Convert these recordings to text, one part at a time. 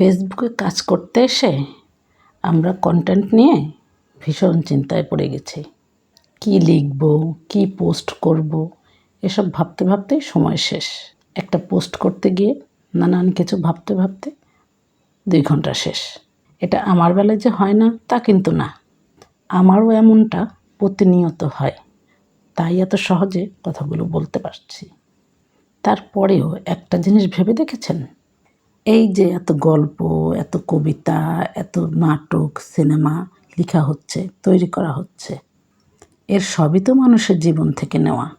ফেসবুকে কাজ করতে এসে আমরা কন্টেন্ট নিয়ে ভীষণ চিন্তায় পড়ে গেছি। কি লিখব, কি পোস্ট করব, এসব ভাবতে ভাবতেই সময় শেষ। একটা পোস্ট করতে গিয়ে নানান কিছু ভাবতে ভাবতে দুই ঘণ্টা শেষ। এটা আমার বেলায় যে হয় না, তা কিন্তু না। আমারও এমনটা প্রতিনিয়ত হয়। তাই এত সহজে কথাগুলো বলতে পারছি। তারপরেও একটা জিনিস ভেবে দেখেছেন? এই যে এত গল্প, এত কবিতা, এত নাটক, সিনেমা লেখা হচ্ছে, তৈরি করা হচ্ছে, এর সবই তো মানুষের জীবন থেকে নেওয়া।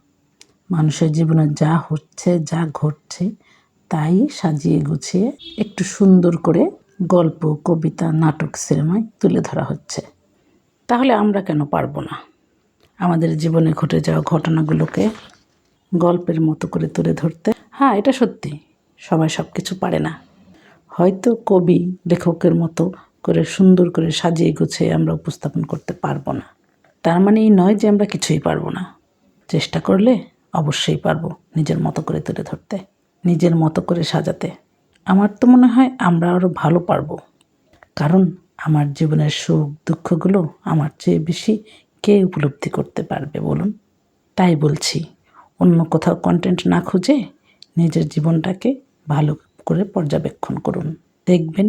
মানুষের জীবনে যা হচ্ছে, যা ঘটছে, তাই সাজিয়ে গুছিয়ে একটু সুন্দর করে গল্প, কবিতা, নাটক, সিনেমায় তুলে ধরা হচ্ছে। তাহলে আমরা কেন পারব না? আমাদের জীবনে ঘটে যাওয়া ঘটনাগুলোকে গল্পের মতো করে তুলে ধরতে। হ্যাঁ এটা সত্যি। সবাই সব কিছু পারে না। হয়তো কবি, লেখকের মতো করে সুন্দর করে সাজিয়ে গুছিয়ে আমরা উপস্থাপন করতে পারব না। তার মানে এই নয় যে আমরা কিছুই পারব না। চেষ্টা করলে অবশ্যই পারব নিজের মতো করে তুলে ধরতে, নিজের মতো করে সাজাতে। আমার তো মনে হয় আমরা আরও ভালো পারব। কারণ আমার জীবনের সুখ দুঃখগুলো আমার চেয়ে বেশি কে উপলব্ধি করতে পারবে বলুন? তাই বলছি, অন্য কোথাও কন্টেন্ট না খুঁজে নিজের জীবনটাকে ভালো করে পর্যবেক্ষণ করুন। দেখবেন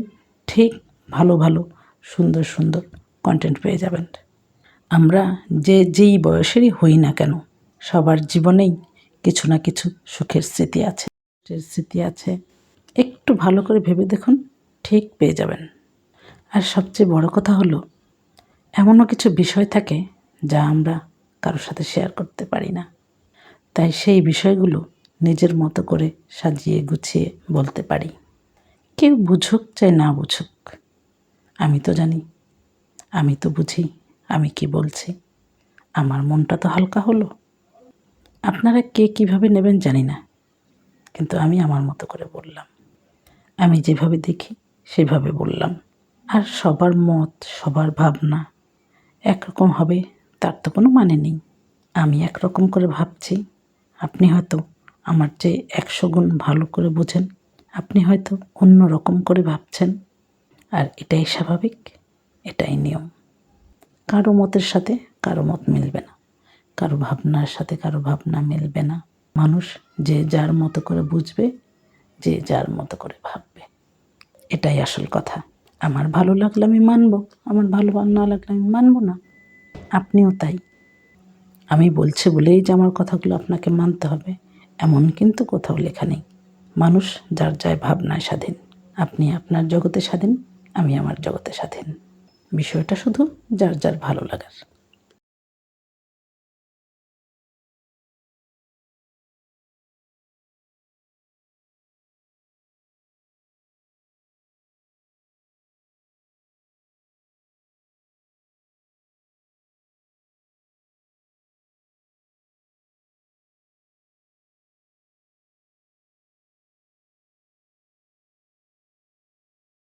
ঠিক ভালো ভালো সুন্দর সুন্দর কন্টেন্ট পেয়ে যাবেন। আমরা যে যেই বয়সেরই হই না কেন, সবার জীবনেই কিছু না কিছু সুখের স্মৃতি আছে। স্মৃতি আছে। একটু ভালো করে ভেবে দেখুন, ঠিক পেয়ে যাবেন। আর সবচেয়ে বড় কথা হলো, এমনও কিছু বিষয় থাকে যা আমরা কারোর সাথে শেয়ার করতে পারি না। তাই সেই বিষয়গুলো নিজের মতো করে সাজিয়ে গুছিয়ে বলতে পারি। কেউ বুঝুক চাই না বুঝুক, আমি তো জানি, আমি তো বুঝি, আমি কি বলছি, আমার মনটা তো হালকা হলো। আপনারা কে কীভাবে নেবেন জানি না, কিন্তু আমি আমার মতো করে বললাম। আমি যেভাবে দেখি সেভাবে বললাম। আর সবার মত, সবার ভাবনা একরকম হবে, তার তো কোনো মানে নেই। আমি একরকম করে ভাবছি, আপনি হয়তো আমার চেয়ে একশো গুণ ভালো করে বোঝেন। আপনি হয়তো অন্য রকম করে ভাবছেন। আর এটাই স্বাভাবিক, এটাই নিয়ম। কারও মতের সাথে কারও মত মিলবে না। কারও ভাবনার সাথে কারও ভাবনা মিলবে না। মানুষ যে যার মতো করে বুঝবে, যে যার মতো করে ভাববে। এটাই আসল কথা। আমার ভালো লাগলে আমি মানবো, আমার ভালো না লাগলে আমি মানবো না। আপনিও তাই। আমি বলছি বলেই যে আমার কথাগুলো আপনাকে মানতে হবে। এমন কিন্তু কোথাও লেখা নেই। মানুষ যার যায় ভাবনায় স্বাধীন। আপনি আপনার জগতে স্বাধীন, আমি আমার জগতে স্বাধীন। বিষয়টা শুধু যার যার ভালো লাগার।